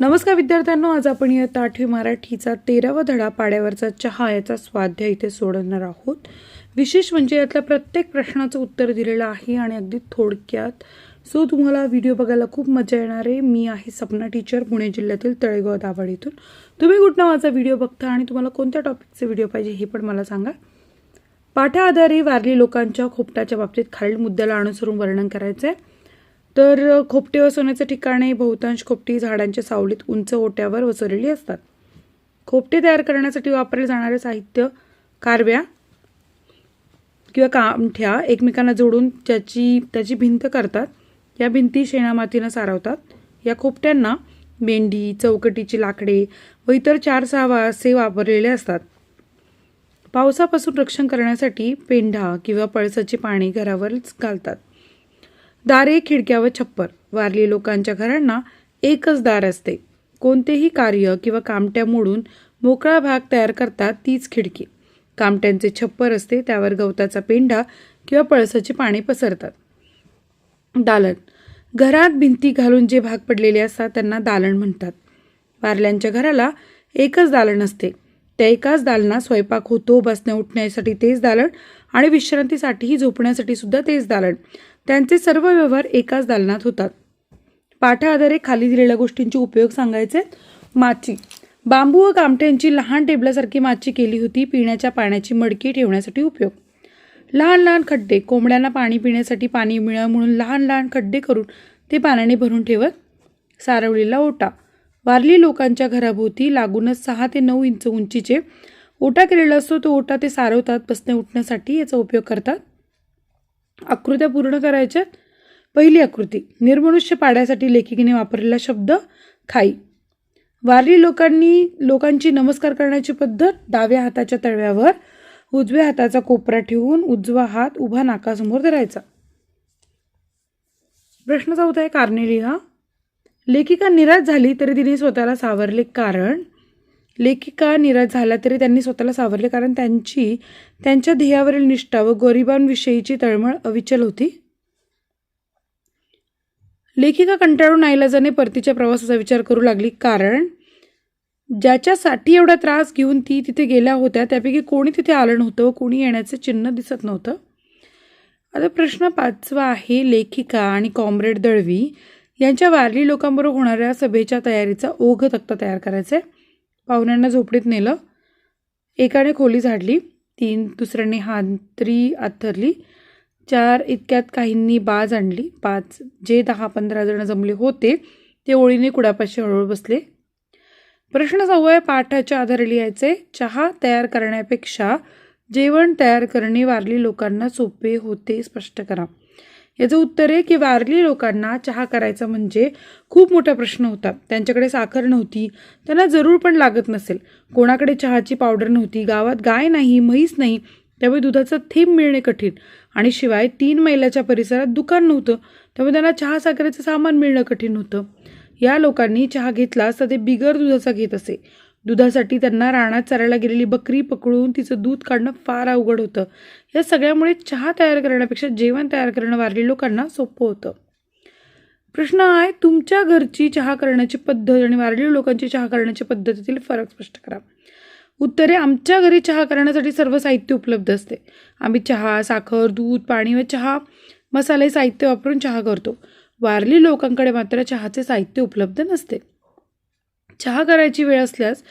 नमस्कार विद्यार्थ्यांनो आज आपण इयत्ता आठवी मराठीचा तेरावा धडा पाड्यावरचा चहा याचा स्वाध्याय इथे सोडवणार आहोत. विशेष म्हणजे यातल्या प्रत्येक प्रश्नाचं उत्तर दिलेलं आहे आणि अगदी थोडक्यात. सो तुम्हाला व्हिडिओ बघायला खूप मजा येणार आहे. मी आहे सपना टीचर पुणे जिल्ह्यातील तळेगाव दाभाडीतून तुम्ही कुठनं माझा व्हिडिओ बघता आणि तुम्हाला कोणत्या टॉपिकचे व्हिडिओ पाहिजे हे पण मला सांगा. पाठाआधारे वारली लोकांच्या खोपटाच्या बाबतीत खालील मुद्द्याला अनुसरून वर्णन करायचं आहे तर अ, खोपटे वसवण्याचे ठिकाणे बहुतांश खोपटी झाडांच्या सावलीत उंच ओट्यावर वसवलेली असतात. खोपटे तयार करण्यासाठी वापरले जाणारे साहित्य कारव्या किंवा कामठ्या एकमेकांना जोडून त्याची त्याची भिंत करतात. या भिंती शेणामातीनं सारवतात. या खोपट्यांना मेंढी चौकटीची लाकडे व इतर चार सहा वासे वापरलेले असतात. पावसापासून रक्षण करण्यासाठी पेंढा किंवा पळसाची पाणी घरावरच घालतात. दारे खिडक्या व छप्पर. वारली लोकांच्या घरांना एकच दार असते. कोणतेही कार्य किंवा कामट्या मोडून मोकळा भाग तयार करतात तीच खिडकी. कामट्यांचे छप्पर असते त्यावर गवताचा पेंढा किंवा पळसाचे पाणी पसरतात. दालन. घरात भिंती घालून जे भाग पडलेले असतात त्यांना दालन म्हणतात. वारल्यांच्या घराला एकच दालन असते. त्या एकाच दालनात स्वयंपाक होतो बसण्या उठण्यासाठी तेच दालन आणि विश्रांतीसाठीही झोपण्यासाठी सुद्धा तेच दालन. त्यांचे सर्व व्यवहार एकाच दालनात होतात. पाठा आधारे खाली दिलेल्या गोष्टींचे उपयोग सांगायचे माची. बांबू व कामठ्यांची लहान टेबलासारखी माची केली होती पिण्याच्या पाण्याची मडकी ठेवण्यासाठी उपयोग. लहान लहान खड्डे कोंबड्यांना पाणी पिण्यासाठी पाणी मिळावं म्हणून लहान लहान खड्डे करून ते पाण्याने भरून ठेवत सारवलेला ओटा. वारली लोकांच्या घराभोवती लागूनच सहा ते नऊ इंच उंचीचे ओटा केलेला असतो तो ओटा ते सारवतात बसणे उठण्यासाठी याचा उपयोग करतात. आकृत्या पूर्ण करायच्यात पहिली आकृती निर्मनुष्य पाड्यासाठी लेखिकेने वापरलेला शब्द खाई वारली लोकांनी लोकांची नमस्कार करण्याची पद्धत डाव्या हाताच्या तळव्यावर उजव्या हाताचा कोपरा ठेवून उजवा हात उभा नाकासमोर धरायचा. प्रश्न चौथा आहे कारणे लिहा. लेखिका निराश झाली तरी तिने स्वतःला सावरले कारण लेखिका निराश झाला तरी त्यांनी स्वतःला सावरले कारण त्यांची त्यांच्या ध्येयावरील निष्ठा व गरिबांविषयीची तळमळ अविचल होती. लेखिका कंटाळून नाईलाजाने परतीच्या प्रवासाचा विचार करू लागली कारण ज्याच्यासाठी एवढा त्रास घेऊन ती तिथे गेल्या होत्या त्यापैकी कोणी तिथे आलं नव्हतं व कोणी येण्याचे चिन्ह दिसत नव्हतं. आता प्रश्न पाचवा आहे लेखिका आणि कॉम्रेड दळवी यांच्या वारली लोकांबरोबर होणाऱ्या सभेच्या तयारीचा ओघ तक्ता तयार करायचा आहे पाहुण्यांना झोपडीत नेलं. एकाने खोली झाडली तीन दुसऱ्याने हांतरी आथरली चार इतक्यात काहींनी बाज आणली. पाच जे दहा पंधरा जण जमले होते ते ओळीने कुडापाशी हळूहळू बसले. प्रश्न सवय पाठाच्या आधारे लिहायचे चहा तयार करण्यापेक्षा जेवण तयार करणे वारली लोकांना सोपे होते स्पष्ट करा. याचं उत्तर आहे की वारली लोकांना चहा करायचा म्हणजे खूप मोठा प्रश्न होता. त्यांच्याकडे साखर नव्हती. त्यांना जरूर पण लागत नसेल. कोणाकडे चहाची पावडर नव्हती. गावात गाय नाही म्हैस नाही. त्यामुळे दुधाचं थेंब मिळणे कठीण. आणि शिवाय तीन मैलाच्या परिसरात दुकान नव्हतं. त्यामुळे त्यांना चहा साखरेचं सामान मिळणं कठीण होतं. या लोकांनी चहा घेतला असता ते बिगर दुधाचा घेत असे. दुधासाठी त्यांना रानात चरायला गेलेली बकरी पकडून तिचं दूध काढणं फार अवघड होतं. या सगळ्यामुळे चहा तयार करण्यापेक्षा जेवण तयार करणं वारली लोकांना सोपं होतं. प्रश्न आहे तुमच्या घरची चहा करण्याची पद्धत आणि वारली लोकांची चहा करण्याची पद्धतीतील फरक स्पष्ट करा. उत्तरे आमच्या घरी चहा करण्यासाठी सर्व साहित्य उपलब्ध असते. आम्ही चहा साखर दूध पाणी व चहा मसाले साहित्य वापरून चहा करतो. वारली लोकांकडे मात्र चहाचे साहित्य उपलब्ध नसते. चहा करायची वेळ असल्यास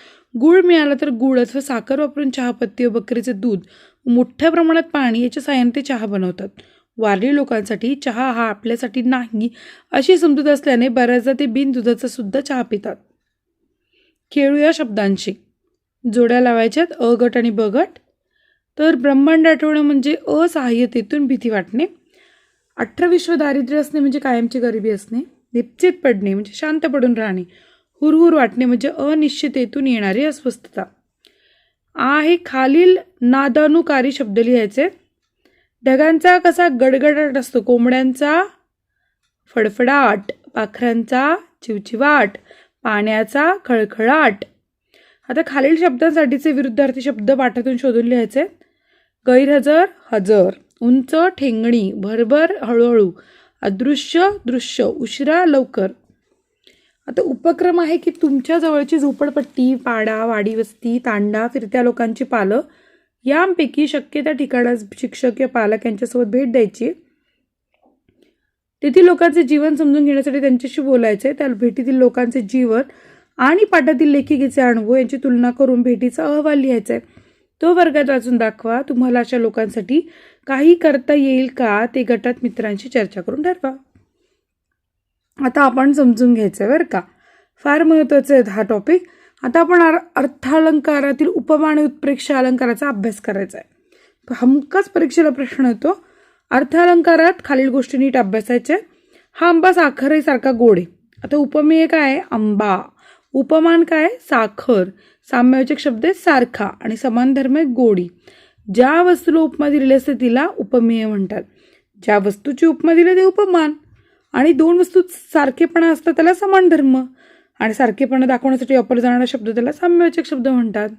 गूळ मिळाला तर गूळ अथवा साखर वापरून चहापत्ती व बकरीचे दूध मोठ्या प्रमाणात पाणी याच्या साहाय्याने ते चहा बनवतात. वारली लोकांसाठी चहा हा आपल्यासाठी नाही अशी समजूत असल्याने बऱ्याचदा ते बिनदुधाचा सुद्धा चहा पितात. खेळू या शब्दांशी. जोड्या लावायच्यात अ गट आणि ब गट. तर ब्रह्मांड आठवणं म्हणजे असहाय्यतेतून भीती वाटणे. अठरा विश्व दारिद्र्य असणे म्हणजे कायमची गरिबी असणे. निश्चित पडणे म्हणजे शांत पडून राहणे. हुरहुर वाटणे म्हणजे अनिश्चिततेतून येणारी अस्वस्थता. आहे खालील नादानुकारी शब्द लिहायचे. ढगांचा कसा गडगडाट असतो कोंबड्यांचा फडफडाट पाखरांचा चिवचिवाट पाण्याचा खळखळाट. आता खालील शब्दांसाठीचे विरुद्धार्थी शब्द पाठातून शोधून लिहायचे. गैरहजर हजर उंच ठेंगणी भरभर हळूहळू अदृश्य दृश्य उशिरा लवकर. आता उपक्रम आहे की तुमच्या जवळची झोपडपट्टी पाडा वाडी वस्ती तांडा फिरत्या लोकांची पालं यांपैकी शक्य त्या ठिकाणास शिक्षक किंवा पालक यांच्यासोबत भेट द्यायची. तेथील लोकांचे जीवन समजून घेण्यासाठी त्यांच्याशी बोलायचे त्या भेटीतील लोकांचे जीवन आणि पाठातील लेखिकेचे अनुभव यांची तुलना करून भेटीचा अहवाल लिहायचा आहे तो वर्गात वाचून दाखवा. तुम्हाला अशा लोकांसाठी काही करता येईल का? ते गटात मित्रांशी चर्चा करून ठरवा. आता आपण समजून घ्यायचं आहे बरं का. फार महत्त्वाचं आहे हा टॉपिक आता आपण अर अर्थालंकारातील उपमान आणि उत्प्रेक्ष अलंकाराचा अभ्यास करायचा आहे हमखास परीक्षेला प्रश्न येतो अर्थालंकारात खालील गोष्टी नीट अभ्यासायच्या हा आंबा साखरेसारखा गोड आहे. आता उपमेय काय? आहे आंबा. उपमान काय? साखर. साम्यवाचक शब्द आहे सारखा आणि समान धर्म आहे गोडी. ज्या वस्तूला उपमा दिलेली असते तिला उपमेय म्हणतात. ज्या वस्तूची उपमा दिली ते उपमान. आणि दोन वस्तू सारखेपणा असतात त्याला समान धर्म. आणि सारखेपणा दाखवण्यासाठी वापरला जाणारा शब्द त्याला साम्यवाचक शब्द म्हणतात.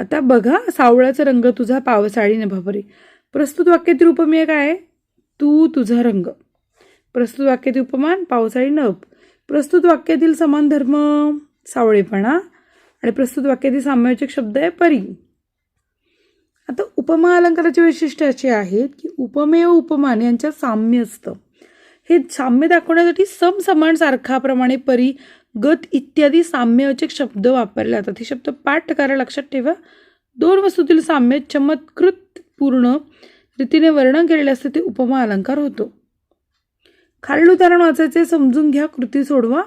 आता बघा सावळाचा रंग तुझा पावसाळी नभावरी प्रस्तुत वाक्यातील उपमेय काय तू तुझा रंग. प्रस्तुत वाक्यातील उपमान पावसाळी नभ. प्रस्तुत वाक्यातील समान धर्म सावळेपणा. आणि प्रस्तुत वाक्यातील साम्यवाचक शब्द आहे परी. आता उपमा अलंकाराचे वैशिष्ट्य असे आहेत की उपमेय उपमान यांच्यात साम्य असतं. हे साम्य दाखवण्यासाठी समसमान सारखाप्रमाणे परी गत इत्यादी साम्यवाचक शब्द वापरले जातात. हे शब्द पाठ करा लक्षात ठेवा. दोन वस्तूतील साम्य चमत्कृत पूर्ण रीतीने वर्णन केलेले असते ते उपमा अलंकार होतो. खालील उदाहरण वाचायचे समजून घ्या कृती सोडवा.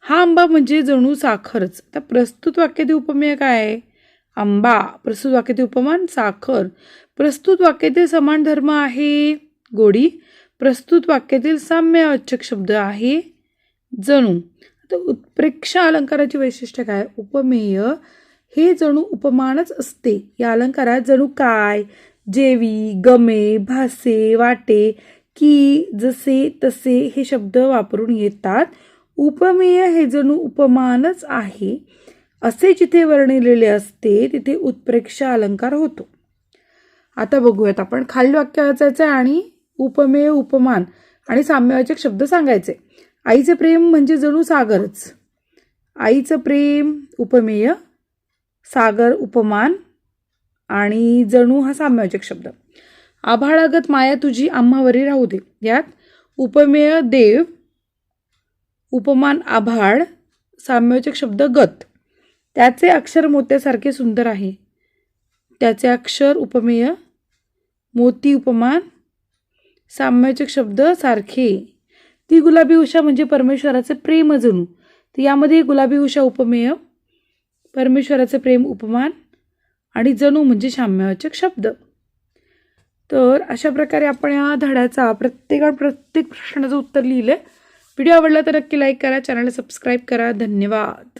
हा आंबा म्हणजे जणू साखरच. तर प्रस्तुत वाक्यातील उपमेय काय आहे? आंबा. प्रस्तुत वाक्यातील उपमान साखर. प्रस्तुत वाक्यातील समान धर्म आहे. गोडी. प्रस्तुत वाक्यातील साम्यवाचक शब्द आहे जणू. आता उत्प्रेक्षा अलंकाराची वैशिष्ट्य काय? उपमेय. हे जणू उपमानच असते. या अलंकारात जणू काय? जेवी गमे भासे वाटे की जसे तसे हे शब्द वापरून येतात. उपमेय हे जणू उपमानच आहे. असे जिथे वर्णिलेले असते तिथे उत्प्रेक्षा अलंकार होतो. आता बघूयात आपण. खाली वाक्य वाचायचं आहे आणि उपमेय उपमान आणि साम्यवाचक शब्द सांगायचे. आईचे प्रेम म्हणजे जणू सागरच. आईचं प्रेम उपमेय सागर उपमान आणि जणू हा साम्यवाचक शब्द. आभाळागत माया तुझी आम्हावरी राहू दे. यात उपमेय देव उपमान आभाळ साम्यवाचक शब्द गत. त्याचे अक्षर मोत्यासारखे सुंदर आहे. त्याचे अक्षर उपमेय मोती उपमान साम्यवाचक शब्द सारखे. ती गुलाबी उषा म्हणजे परमेश्वराचे प्रेम जणू तर यामध्ये गुलाबी उषा उपमेय परमेश्वराचे प्रेम उपमान आणि जणू म्हणजे साम्यवाचक शब्द. तर अशा प्रकारे आपण या धड्याचा प्रत्येक प्रत्येक प्रश्नाचं उत्तर लिहिलं व्हिडिओ आवडला तर नक्की लाईक करा चॅनलला सबस्क्राईब करा. धन्यवाद.